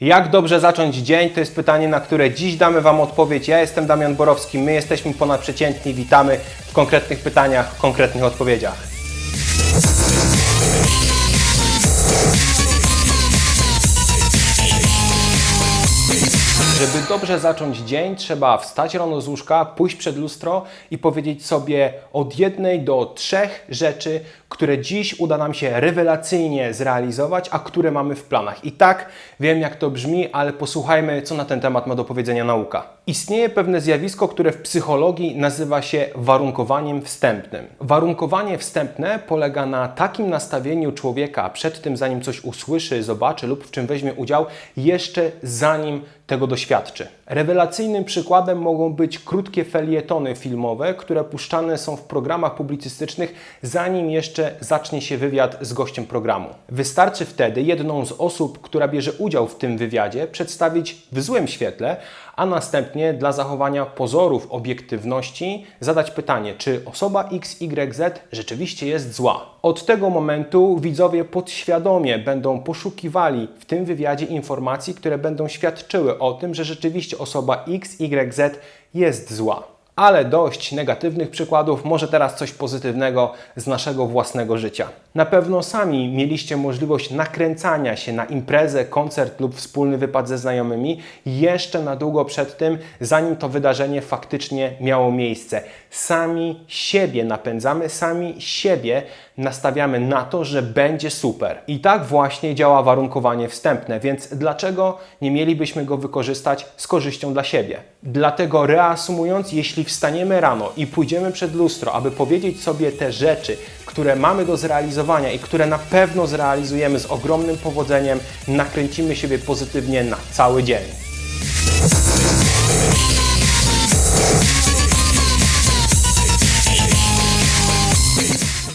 Jak dobrze zacząć dzień? To jest pytanie, na które dziś damy Wam odpowiedź. Ja jestem Damian Borowski, my jesteśmy ponadprzeciętni. Witamy w konkretnych pytaniach, w konkretnych odpowiedziach. Żeby dobrze zacząć dzień, trzeba wstać rano z łóżka, pójść przed lustro i powiedzieć sobie od jednej do trzech rzeczy, które dziś uda nam się rewelacyjnie zrealizować, a które mamy w planach. I tak wiem, jak to brzmi, ale posłuchajmy, co na ten temat ma do powiedzenia nauka. Istnieje pewne zjawisko, które w psychologii nazywa się warunkowaniem wstępnym. Warunkowanie wstępne polega na takim nastawieniu człowieka przed tym, zanim coś usłyszy, zobaczy lub w czym weźmie udział, jeszcze zanim tego doświadczy. Rewelacyjnym przykładem mogą być krótkie felietony filmowe, które puszczane są w programach publicystycznych, zanim jeszcze zacznie się wywiad z gościem programu. Wystarczy wtedy jedną z osób, która bierze udział w tym wywiadzie, przedstawić w złym świetle, a następnie dla zachowania pozorów obiektywności zadać pytanie, czy osoba XYZ rzeczywiście jest zła. Od tego momentu widzowie podświadomie będą poszukiwali w tym wywiadzie informacji, które będą świadczyły o tym, że rzeczywiście osoba XYZ jest zła. Ale dość negatywnych przykładów, może teraz coś pozytywnego z naszego własnego życia. Na pewno sami mieliście możliwość nakręcania się na imprezę, koncert lub wspólny wypad ze znajomymi jeszcze na długo przed tym, zanim to wydarzenie faktycznie miało miejsce. Sami siebie napędzamy, sami siebie nastawiamy na to, że będzie super. I tak właśnie działa warunkowanie wstępne, więc dlaczego nie mielibyśmy go wykorzystać z korzyścią dla siebie? Dlatego reasumując, wstaniemy rano i pójdziemy przed lustro, aby powiedzieć sobie te rzeczy, które mamy do zrealizowania i które na pewno zrealizujemy z ogromnym powodzeniem, nakręcimy siebie pozytywnie na cały dzień.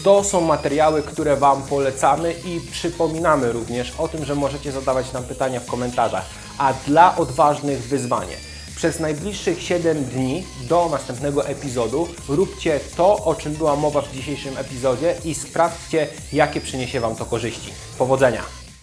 To są materiały, które Wam polecamy i przypominamy również o tym, że możecie zadawać nam pytania w komentarzach. A dla odważnych wyzwanie. Przez najbliższych 7 dni do następnego epizodu róbcie to, o czym była mowa w dzisiejszym epizodzie i sprawdźcie, jakie przyniesie Wam to korzyści. Powodzenia!